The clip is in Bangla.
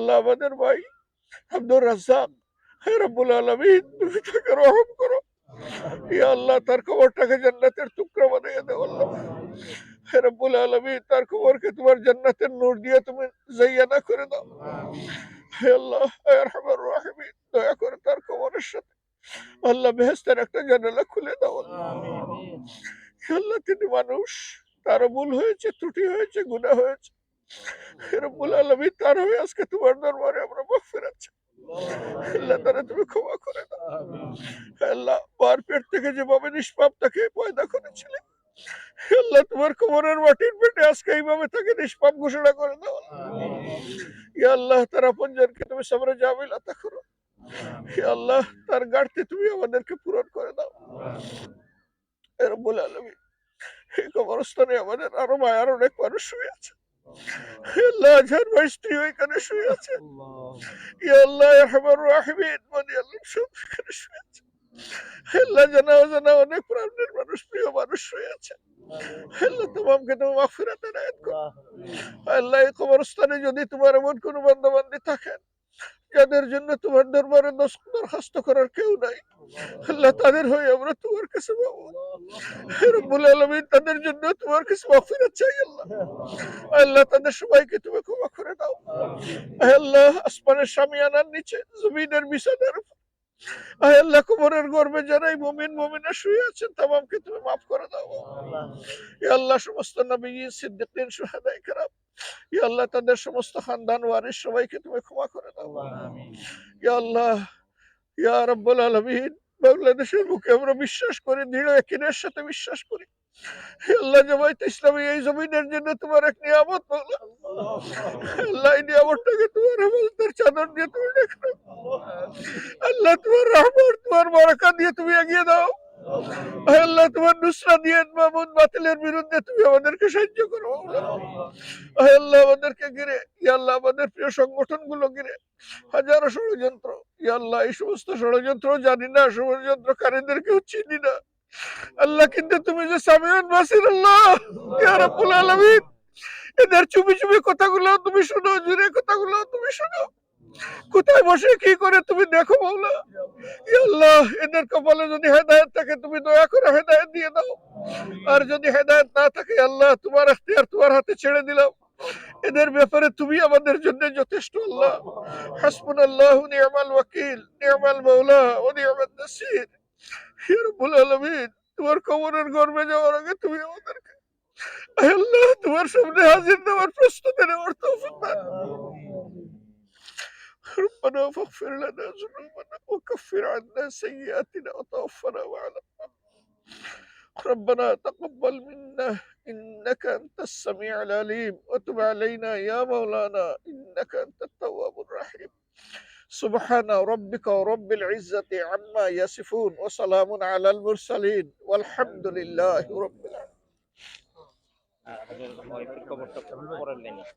আল্লাহ আমাদের ভাই আব্দুর রাজ্জাক হে রব্বুল আলামিন তুমি তাকে রহম করো। ইয়া আল্লাহ তার কবরটাকে জান্নাতের টুকরা বানিয়ে দাও আল্লাহ। হে রব্বুল আলামিন তার কবরকে তোমার জান্নাতের নূর দিয়ে তুমি জাইয়ানা করে দাও। হে আল্লাহ হে আরহামার রাহিমিন দয়া করে তার কবরের সাথে আল্লাহ বেহেস্তের একটা জানালা খুলে দাও আল্লাহ তিনি মানুষ তারও ভুল হয়েছে ত্রুটি হয়েছে গুনাহ হয়েছে। রব্বুল আলামিন তার হয়ে আজকে তোমার দরবারে আমরা আল্লাহ তারা তুমি ক্ষমা করে দাও। আল্লাহ মার পেট থেকে যেভাবে নিষ্পাপ তাকে পয়দা করেছিলে আল্লাহ তোমার কোমরের মাটির পেটে আজকে এইভাবে তাকে নিষ্পাপ ঘোষণা করে দাও। ইয়া আল্লাহ তার আপনজনকে তুমি সামনে জামিল আতা করো আল্লাহ তার গাড়তে তুমি আমাদেরকে পূরণ করে দাও। রব্বুল আলামিন এই কবরস্থানে আমাদের আরও মায়ার অনেক মানুষ শুয়ে আছে। আল্লাহ যার ভাই স্ত্রী ওইখানে শুয়ে আছে। ইয়া আল্লাহ রহমান রাহিমিন মানে আল্লাহ সব এখানে শুয়ে আছে। আল্লাহ জানা অজানা অনেক প্রাণের মানুষ প্রিয় মানুষ শুয়ে আছে। আল্লাহ তোমাকে তুমি এনায়েত করো। আল্লাহ। এই কবরস্থানে যদি তোমার এমন কোনো বান্দাবান্দি থাকেন যাদের জন্য তোমার দরবারে দরখাস্ত করার কেউ নাই আল্লাহ তাদের হয়ে আমরা তোমার কাছে রব্বুল আলমিন তাদের জন্য তোমার কাছে মাফিরাত চাই আল্লাহ। আল্লাহ তাদের সবাইকে তুমি ক্ষমা করে দাও। আল্লাহ আসমানের নিচে জমিনের বিছানার আল্লাহ কুমারের গর্বে শুয়ে আছেন তামামকে তুমি মাফ করে দাও। আল্লাহ সমস্ত নবী সিদ্দিকীন সুহাদাই খারাপ ইয়া আল্লাহ তাদের সমস্ত খানদান ওয়ারিস সবাইকে তুমি ক্ষমা করে দাও। ইয়া আল্লাহ আলামিন, বাংলাদেশের বুকে আমরা বিশ্বাস করি, দৃঢ় একিনের সাথে বিশ্বাস করি আল্লাহ ইসলামী, এই জমিনের জন্য তোমার এক নিয়ামত আল্লাহ এই নিয়ামতটাকে তোমার হেফাজতের চাদর দিয়ে তুমি দাও। আল্লাহ তোমার রহমত, তোমার দিয়ে তুমি এগিয়ে দাও আল্লাহ তোমার নুসরা দিয়ে মামুন বাতিলের বিরুদ্ধে তুমি আমাদেরকে সাহায্য করো। আল্লাহ আমাদেরকে ঘিরে আল্লাহ আমাদের প্রিয় সংগঠনগুলো ঘিরে, হাজারো ষড়যন্ত্র আল্লাহ, এই সমস্ত ষড়যন্ত্র জানি না, ষড়যন্ত্রকারীদেরকেও চিনি না। আল্লাহ, কিন্তু তুমি যে সামিউন বাসির আল্লাহ রাব্বুল আলামিন, এদের চুপি চুপি কথাগুলো তুমি শোনো, জুড়ে কথাগুলো তুমি শোনো। কোথায় বসে, কি করে তুমি দেখো মাওলা। আল্লাহ এদের কপালে যদি হেদায়েত থাকে, তুমি দয়া করে হেদায়েত দিয়ে দাও। আর যদি হেদায়েত না থাকে, আল্লাহ, তোমার এখতিয়ার তোমার হাতে ছেড়ে দিলাম। এদের ব্যাপারে তুমি আমাদের জন্য যথেষ্ট আল্লাহ হাসবুনাল্লাহু নি'মাল ওয়াকিল নি'মাল মাওলা ওয়া নি'মান নাসির ইয়া রাব্বুল আলামিন তোমার কবরের গর্বে যাওয়ার আগে তুমি আমাদেরকে হে আল্লাহ তোমার সামনে হাজির দেওয়ার প্রস্তুতি নেওয়ার তৌফিক দান ربنا فاغفر لنا ذنوبنا وكفر عنا سيئاتنا وتوفنا مع الأبرار ربنا تقبل منا إنك أنت السميع العليم وتب علينا يا مولانا إنك أنت التواب الرحيم سبحان ربك ورب العزة عما يصفون وسلام على المرسلين والحمد لله رب العالمين